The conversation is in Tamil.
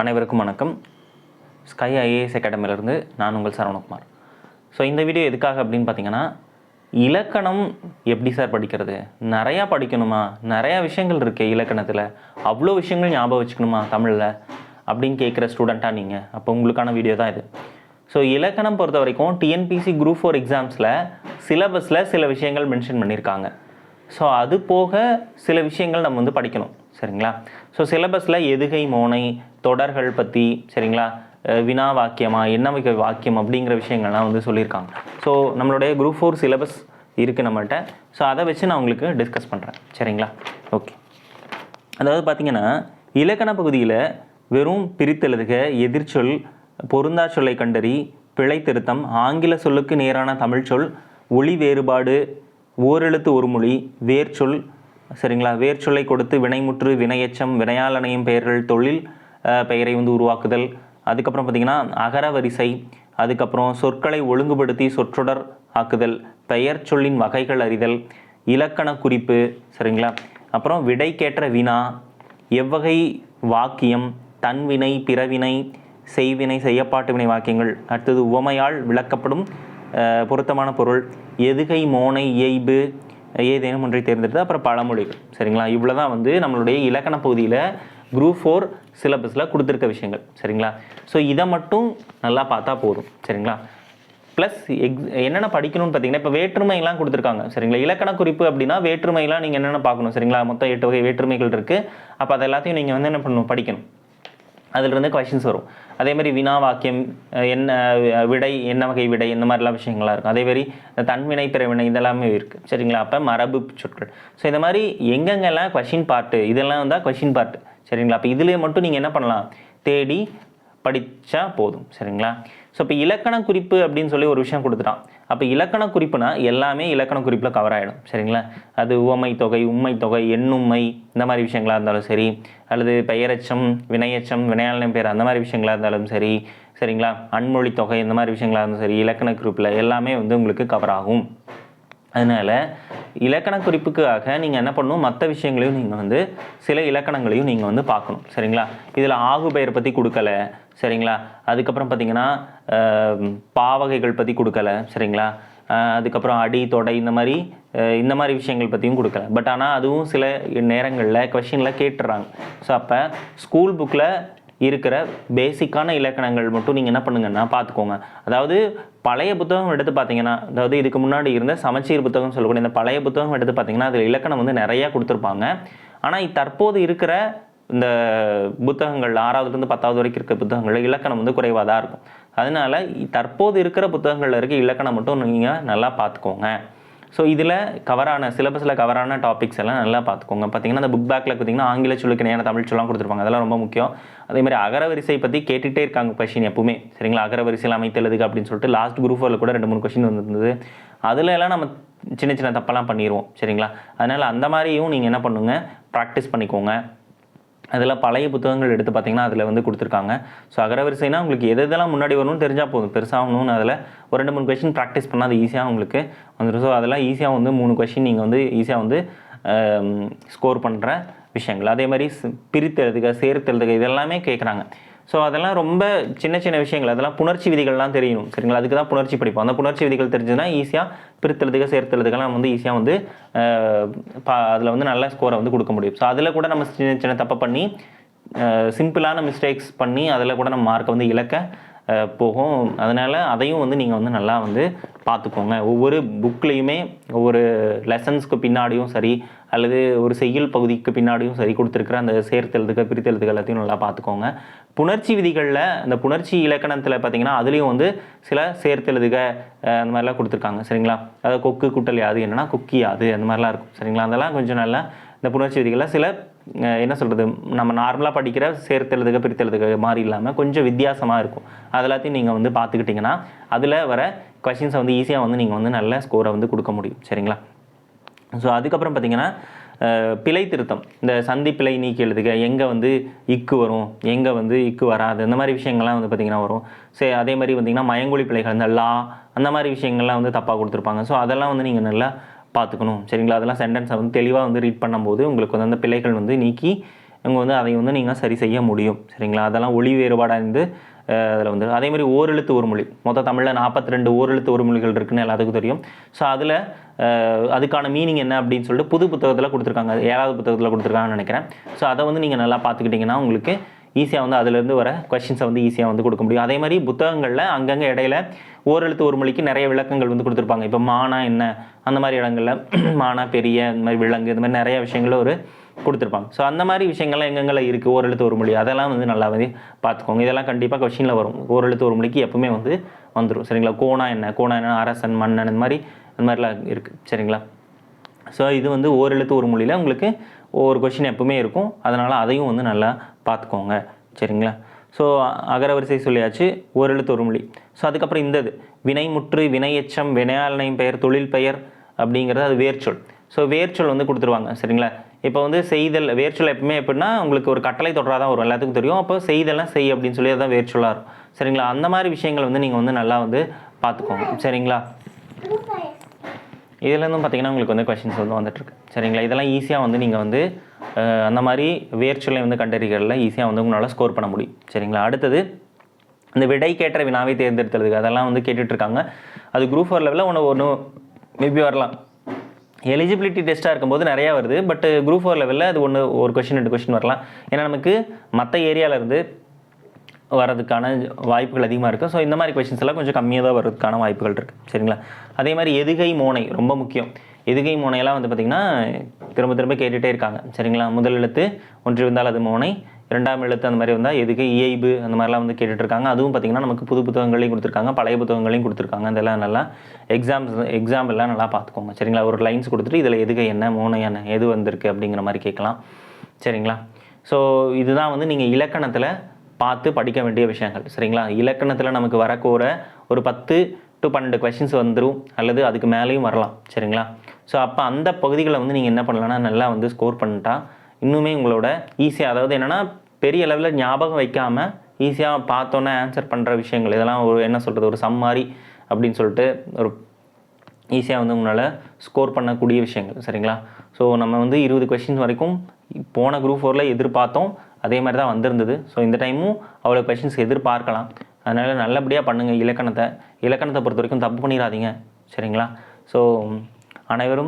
அனைவருக்கும் வணக்கம். ஸ்கை ஐஏஎஸ் அகாடமியிலேருந்து நான் உங்கள் சரவணகுமார். ஸோ இந்த வீடியோ எதுக்காக அப்படின்னு பார்த்தீங்கன்னா இலக்கணம் எப்படி சார் படிக்கிறது? நிறையா படிக்கணுமா? நிறையா விஷயங்கள் இருக்குது இலக்கணத்தில். அவ்வளோ விஷயங்கள் ஞாபகம் வச்சுக்கணுமா தமிழில்? அப்படின்னு கேட்குற ஸ்டூடெண்ட்டாக நீங்கள் அப்போ உங்களுக்கான வீடியோ தான் இது. ஸோ இலக்கணம் பொறுத்த வரைக்கும் டிஎன்பிசி குரூப் ஃபோர் எக்ஸாம்ஸில் சிலபஸில் சில விஷயங்கள் மென்ஷன் பண்ணியிருக்காங்க. ஸோ அது போக சில விஷயங்கள் நம்ம வந்து படிக்கணும். சரிங்களா? ஸோ சிலபஸில் எதுகை மோனை தொடர்கள் பற்றி சரிங்களா? வினா வாக்கியமா என்ன வகை வாக்கியம் அப்படிங்கிற விஷயங்கள்லாம் வந்து சொல்லியிருக்காங்க. ஸோ நம்மளுடைய குரூப் ஃபோர் சிலபஸ் இருக்குது நம்மகிட்ட ஸோ அதை வச்சு நான் உங்களுக்கு டிஸ்கஸ் பண்ணுறேன் சரிங்களா? ஓகே அதாவது பார்த்தீங்கன்னா இலக்கண பகுதியில் வெறும் பிரித்தெழுதுக எதிர்ச்சொல் பொருந்தா சொல்லை கண்டறி பிழை திருத்தம் ஆங்கில சொல்லுக்கு நேரான தமிழ்ச்சொல் ஒளி வேறுபாடு ஓரெழுத்து ஒரு மொழி வேர்ச்சொல் சரிங்களா? வேர்ச்சொல்லை கொடுத்து வினைமுற்று வினையச்சம் வினையாளனையும் பெயர்கள் தொழில் பெயரை வந்து உருவாக்குதல். அதுக்கப்புறம் பார்த்திங்கன்னா அகர வரிசை அதுக்கப்புறம் சொற்களை ஒழுங்குபடுத்தி சொற்றொடர் ஆக்குதல் பெயர் சொல்லின் வகைகள் அறிதல் இலக்கண குறிப்பு சரிங்களா? அப்புறம் விடைக்கேற்ற வினா எவ்வகை வாக்கியம் தன்வினை பிறவினை செய்வினை செய்யப்பாட்டு வினை வாக்கியங்கள். அடுத்தது உவமையால் விளக்கப்படும் பொருத்தமான பொருள் எதுகை மோனை இயைபு ஏதேனும் ஒன்றை தேர்ந்தெடுத்து அப்புறம் பழமொழிகள் சரிங்களா? இவ்வளோ தான் வந்து நம்மளுடைய இலக்கண பகுதியில் குரூப் ஃபோர் சிலபஸில் கொடுத்துருக்க விஷயங்கள் சரிங்களா? ஸோ இதை மட்டும் நல்லா பார்த்தா போதும் சரிங்களா? ப்ளஸ் எக்ஸ் என்னென்ன படிக்கணும்னு பார்த்தீங்கன்னா இப்போ வேற்றுமைலாம் கொடுத்துருக்காங்க சரிங்களா? இலக்கண குறிப்பு அப்படின்னா வேற்றுமைலாம் நீங்கள் என்னென்ன பார்க்கணும் சரிங்களா? மொத்தம் எட்டு வகை வேற்றுமைகள் இருக்குது அப்போ அதை எல்லாத்தையும் நீங்கள் வந்து என்ன பண்ணணும்? படிக்கணும். அதிலிருந்து கொஷின்ஸ் வரும். அதே மாதிரி வினா வாக்கியம் என்ன விடை என்ன வகை விடை இந்த மாதிரிலாம் விஷயங்கள்லாம் இருக்கும். அதே மாதிரி தன்வினை பிறவினை இதெல்லாமே இருக்குது சரிங்களா? அப்போ மரபு சொற்கள். ஸோ இந்த மாதிரி எங்கெங்கெல்லாம் கொஷின் பார்ட்டு இதெல்லாம் வந்தால் கொஷின் பார்ட்டு சரிங்களா? அப்போ இதுலேயே மட்டும் நீங்கள் என்ன பண்ணலாம்? தேடி படித்தா போதும். சரிங்களா? ஸோ இப்போ இலக்கண குறிப்பு அப்படின்னு சொல்லி ஒரு விஷயம் கொடுத்துட்டான். அப்போ இலக்கண குறிப்புனா எல்லாமே இலக்கண குறிப்பில் கவர் ஆகிடும் சரிங்களா? அது உவமை தொகை உண்மை தொகை எண்ணுமை இந்த மாதிரி விஷயங்களாக இருந்தாலும் சரி. அல்லது பெயரெச்சம் வினையெச்சம் வினையாளன பேர் அந்த மாதிரி விஷயங்களாக இருந்தாலும் சரி. சரிங்களா? அன்மொழி தொகை இந்த மாதிரி விஷயங்களாக இருந்தாலும் சரி இலக்கண குறிப்பில் எல்லாமே வந்து உங்களுக்கு கவர் ஆகும். அதனால் இலக்கண குறிப்புக்காக நீங்கள் என்ன பண்ணணும்? மற்ற விஷயங்களையும் நீங்கள் வந்து சில இலக்கணங்களையும் நீங்கள் வந்து பார்க்கணும். சரிங்களா? இதில் ஆகு பெயர் பற்றி கொடுக்கல. சரிங்களா? அதுக்கப்புறம் பார்த்தீங்கன்னா பாவகைகள் பற்றி கொடுக்கல. சரிங்களா? அதுக்கப்புறம் அடி தொடை இந்த மாதிரி இந்த மாதிரி விஷயங்கள் பற்றியும் கொடுக்கல. பட் ஆனால் அதுவும் சில நேரங்களில் கொஷினில் கேட்டுறாங்க. ஸோ அப்போ ஸ்கூல் புக்கில் இருக்கிற பேசிக்கான இலக்கணங்கள் மட்டும் நீங்கள் என்ன பண்ணுங்கன்னா பார்த்துக்கோங்க. அதாவது பழைய புத்தகம் எடுத்து பார்த்தீங்கன்னா அதாவது இதுக்கு முன்னாடி இருந்த சமச்சீர் புத்தகம் சொல்லக்கூடிய இந்த பழைய புத்தகம் எடுத்து பார்த்தீங்கன்னா அதில் இலக்கணம் வந்து நிறையா கொடுத்துருப்பாங்க. ஆனால் தற்போது இருக்கிற இந்த புத்தகங்கள் ஆறாவதுலேருந்து பத்தாவது வரைக்கும் இருக்கிற புத்தகங்களில் இலக்கணம் வந்து குறைவாக தான் இருக்கும். அதனால தற்போது இருக்கிற புத்தகங்களில் இருக்க இலக்கணம் மட்டும் நீங்கள் நல்லா பார்த்துக்கோங்க. ஸோ இதில் கவரான சிலபஸில் கவரான டாபிக்ஸ் எல்லாம் நல்லா பார்த்துக்கோங்க. பார்த்தீங்கன்னா அந்த புக் பேக்கில் பார்த்தீங்கன்னா ஆங்கில சொல்லுக்கு தமிழ் சொல்லலாம் கொடுத்துருப்பாங்க. அதெல்லாம் ரொம்ப முக்கியம். அதே மாதிரி அகரவரிசை பற்றி கேட்டுகிட்டே இருக்காங்க கொஷின் எப்பவுமே. சரிங்களா? அகரவரிசையில் அமைத்தலுக்கு அப்படின்னு சொல்லிட்டு லாஸ்ட் குரூப் கூட ரெண்டு மூணு கொஷின் வந்துருந்தது. அதுல எல்லாம் நம்ம சின்ன சின்ன தப்பெல்லாம் பண்ணிடுவோம் சரிங்களா? அதனால் அந்த மாதிரியும் நீங்கள் என்ன பண்ணுங்கள் ப்ராக்டிஸ் பண்ணிக்கோங்க. அதில் பழைய புத்தகங்கள் எடுத்து பார்த்தீங்கன்னா அதில் வந்து கொடுத்துருக்காங்க. ஸோ அகரவரிசைனா உங்களுக்கு எது எதெல்லாம் முன்னாடி வரணும்னு தெரிஞ்சால் போதும். பெருசாகணும்னு அதில் ஒரு ரெண்டு மூணு கொஷின் ப்ராக்டிஸ் பண்ணால் அது ஈஸியாக உங்களுக்கு வந்துடும் ஸோ அதெல்லாம் ஈஸியாக வந்து மூணு கொஷின் நீங்கள் வந்து ஈஸியாக வந்து ஸ்கோர் பண்ணுற விஷயங்கள். அதே மாதிரி ஸ்- பிரித்து எழுதுக சேர்த்து எழுதுக இதெல்லாமே கேட்குறாங்க. ஸோ அதெல்லாம் ரொம்ப சின்ன சின்ன விஷயங்கள். அதெல்லாம் புணர்ச்சி விதிகள்லாம் தெரியணும் சரிங்களா? அதுக்கு தான் புணர்ச்சி படிப்போம். அந்த புணர்ச்சி விதிகள் தெரிஞ்சுன்னா ஈஸியாக பிரித்தெழுதுக சேர்த்தெழுதுகெல்லாம் வந்து ஈஸியாக வந்து அதில் வந்து நல்ல ஸ்கோரை வந்து கொடுக்க முடியும். ஸோ அதில் கூட நம்ம சின்ன சின்ன தப்பை பண்ணி சிம்பிளான மிஸ்டேக்ஸ் பண்ணி அதில் கூட நம்ம மார்க்கை வந்து இழக்க போகும். அதனால் அதையும் வந்து நீங்கள் வந்து நல்லா வந்து பார்த்துக்கோங்க. ஒவ்வொரு புக்லேயுமே ஒவ்வொரு லெசன்ஸ்க்கு பின்னாடியும் சரி அல்லது ஒரு செய்யுள் பகுதிக்கு பின்னாடியும் சரி கொடுத்துருக்குற அந்த சேர்த்தெழுதுக பிரித்தெழுதுக எல்லாத்தையும் நல்லா பார்த்துக்கோங்க. புணர்ச்சி விதிகளில் அந்த புணர்ச்சி இலக்கணத்தில் பார்த்திங்கன்னா அதுலேயும் வந்து சில சேர்த்தெழுதுக அந்த மாதிரிலாம் கொடுத்துருக்காங்க. சரிங்களா? அதாவது கொக்கு குட்டல் யாது என்னன்னா குக்கி யாது அந்த மாதிரிலாம் இருக்கும். சரிங்களா? அதெல்லாம் கொஞ்சம் நல்லா இந்த புணர்ச்சி விதிகளில் சில என்ன சொல்கிறது நம்ம நார்மலாக படிக்கிற சேர்த்தெழுதுக பிரித்தெழுதுக மாதிரி இல்லாமல் கொஞ்சம் வித்தியாசமாக இருக்கும். அது எல்லாத்தையும் நீங்கள் வந்து பார்த்துக்கிட்டிங்கன்னா அதில் வர கொஷின்ஸை வந்து ஈஸியாக வந்து நீங்கள் வந்து நல்ல ஸ்கோரை வந்து கொடுக்க முடியும். சரிங்களா? ஸோ அதுக்கப்புறம் பார்த்தீங்கன்னா பிழை திருத்தம். இந்த சந்தி பிழை நீக்கி எழுதுக எங்கே வந்து இக்கு வரும் எங்கே வந்து இக்கு வராது இந்த மாதிரி விஷயங்கள்லாம் வந்து பார்த்திங்கன்னா வரும். சரி அதே மாதிரி பார்த்திங்கன்னா மயங்கொழி பிழைகள் இந்த லா அந்த மாதிரி விஷயங்கள்லாம் வந்து தப்பாக கொடுத்துருப்பாங்க. ஸோ அதெல்லாம் வந்து நீங்கள் நல்லா பார்த்துக்கணும். சரிங்களா? அதெல்லாம் சென்டென்ஸை வந்து தெளிவாக வந்து ரீட் பண்ணும்போது உங்களுக்கு வந்து அந்த பிழைகள் வந்து நீக்கி இவங்க வந்து அதை வந்து நீங்கள் சரி செய்ய முடியும். சரிங்களா? அதெல்லாம் ஒளி வேறுபாடாக இருந்து அதில் வந்து அதே மாதிரி ஓரெழுத்து ஒரு மொழி. மொத்த தமிழில் நாற்பத்தி ரெண்டு ஓரெழுத்து ஒரு மொழிகள் இருக்குன்னு எல்லாத்துக்கும் தெரியும். ஸோ அதில் அதுக்கான மீனிங் என்ன அப்படின்னு சொல்லிட்டு புது புத்தகத்தில் கொடுத்துருக்காங்க. ஏழாவது புத்தகத்தில் கொடுத்துருக்காங்கன்னு நினைக்கிறேன். ஸோ அதை வந்து நீங்கள் நல்லா பார்த்துக்கிட்டிங்கன்னா உங்களுக்கு ஈஸியாக வந்து அதுலேருந்து வர கொஷின்ஸை வந்து ஈஸியாக வந்து கொடுக்க முடியும். அதே மாதிரி புத்தகங்களில் அங்கங்கே இடையில ஓரெழுத்து ஒரு மொழிக்கு நிறைய விளக்கங்கள் வந்து கொடுத்துருப்பாங்க. இப்போ மானா என்ன? அந்த மாதிரி இடங்களில் மானா பெரிய இந்த மாதிரி விலங்கு இந்த மாதிரி நிறைய விஷயங்களும் ஒரு கொடுத்துருப்பாங்க. ஸோ அந்த மாதிரி விஷயங்கள்லாம் எங்கெங்கெல்லாம் இருக்குது ஓரெழுத்து ஒரு மொழி. அதெல்லாம் வந்து நல்லா வந்து பார்த்துக்கோங்க. இதெல்லாம் கண்டிப்பாக கொஷினில் வரும். ஓரெழுத்து ஒரு மொழிக்கு எப்பவுமே வந்து வந்துடும் சரிங்களா? கோணா என்ன? கோணா என்ன? அரசன் மன்னன் இந்த மாதிரி அந்த மாதிரிலாம் இருக்குது சரிங்களா? ஸோ இது வந்து ஓரெழுத்து ஒரு மொழியில் உங்களுக்கு ஒவ்வொரு கொஷின் எப்பவுமே இருக்கும். அதனால் அதையும் வந்து நல்லா பார்த்துக்கோங்க. சரிங்களா? ஸோ அகரவரிசை சொல்லியாச்சு ஓரெழுத்து ஒரு மொழி. ஸோ அதுக்கப்புறம் இந்த இது வினைமுற்று வினையச்சம் வினையாளனை பெயர் தொழில் பெயர் அப்படிங்கிறது அது வேர்ச்சொல் ஸோ வேர்ச்சொல் வந்து கொடுத்துருவாங்க சரிங்களா? இப்போ வந்து செய்தல் வேர்ச்சொல் எப்பவுமே எப்படின்னா உங்களுக்கு ஒரு கட்டளை தொடராக தான் வரும் எல்லாத்துக்கும் தெரியும். அப்போ செய்தெல்லாம் செய் அப்படின்னு சொல்லி அதான் வேர்ச்சொல்லாக இருக்கும். சரிங்களா? அந்த மாதிரி விஷயங்கள் வந்து நீங்கள் வந்து நல்லா வந்து பார்த்துக்கோங்க சரிங்களா? இதுலேருந்தும் பார்த்தீங்கன்னா உங்களுக்கு வந்து கொஷின்ஸ் வந்து வந்துட்டுருக்கு. சரிங்களா? இதெல்லாம் ஈஸியாக வந்து நீங்கள் வந்து அந்த மாதிரி வேர்ச்சொல்லை வந்து கண்டறிகளில் ஈஸியாக வந்து உங்களால் ஸ்கோர் பண்ண முடியும். சரிங்களா? அடுத்தது இந்த விடைக்கேற்ற வினாவை தேர்ந்தெடுத்துறதுக்கு அதெல்லாம் வந்து கேட்டுட்ருக்காங்க. அது குரூப் ஃபோர் லெவலில் ஒன்று ஒன்று மேபி வரலாம். எலிஜிபிலிட்டி டெஸ்ட்டாக இருக்கும்போது நிறையா வருது பட் குரூப் ஃபோர் லெவலில் அது ஒன்று ஒரு கொஷின் ரெண்டு கொஷின் வரலாம். ஏன்னா நமக்கு மற்ற ஏரியாவிலேருந்து வரதுக்கான வாய்ப்புகள் அதிகமாக இருக்குது ஸோ இந்த மாதிரி கொஷின்ஸ் எல்லாம் கொஞ்சம் கம்மியாக தான் வரதுக்கான வாய்ப்புகள் இருக்குது சரிங்களா? அதே மாதிரி எதுகை மோனை ரொம்ப முக்கியம். எதுகை மோனையெல்லாம் வந்து பார்த்திங்கன்னா திரும்ப திரும்ப கேட்டுகிட்டே இருக்காங்க. சரிங்களா? முதல் எழுத்து ஒன்று இருந்தால் அது மோனை இரண்டாம் எழுத்து அந்த மாதிரி வந்தால் எதுக்கு இயைபு அந்த மாதிரிலாம் வந்து கேட்டுட்டு இருக்காங்க அதுவும் பார்த்திங்கன்னா நமக்கு புது புத்தகங்களையும் கொடுத்துருக்காங்க பழைய புத்தகங்களையும் கொடுத்துருக்காங்க. அதெல்லாம் நல்லா எக்ஸாம்ஸ் எக்ஸாம் எல்லாம் நல்லா பார்த்துக்கோங்க. சரிங்களா? ஒரு லைன்ஸ் கொடுத்துட்டு இதில் எதுக்கு என்ன மோனை என்ன எது வந்திருக்கு அப்படிங்கிற மாதிரி கேட்கலாம். சரிங்களா? ஸோ இதுதான் வந்து நீங்கள் இலக்கணத்தில் பார்த்து படிக்க வேண்டிய விஷயங்கள். சரிங்களா? இலக்கணத்தில் நமக்கு வரக்கூட ஒரு பத்து டு பன்னெண்டு கொஷின்ஸ் வந்துடும் அல்லது அதுக்கு மேலேயும் வரலாம். சரிங்களா? ஸோ அப்போ அந்த பகுதிகளை வந்து நீங்கள் என்ன பண்ணலான்னா நல்லா வந்து ஸ்கோர் பண்ணிட்டா இன்னுமே உங்களோட ஈஸியாக அதாவது என்னென்னா பெரிய லெவலில் ஞாபகம் வைக்காமல் ஈஸியாக பார்த்தோன்னே ஆன்சர் பண்ணுற விஷயங்கள். இதெல்லாம் ஒரு என்ன சொல்கிறது ஒரு சம்மாரி அப்படின்னு சொல்லிட்டு ஒரு ஈஸியாக வந்து உங்களால் ஸ்கோர் பண்ணக்கூடிய விஷயங்கள் சரிங்களா? ஸோ நம்ம வந்து இருபது கொஷின்ஸ் வரைக்கும் போன குரூப் ஃபோரில் எதிர்பார்த்தோம். அதே மாதிரி தான் வந்திருந்தது. ஸோ இந்த டைமும் அவ்வளோ கொஷின்ஸ் எதிர்பார்க்கலாம். அதனால் நல்லபடியாக பண்ணுங்கள் இலக்கணத்தை. இலக்கணத்தை பொறுத்த வரைக்கும் தப்பு பண்ணிடாதீங்க சரிங்களா? ஸோ அனைவரும்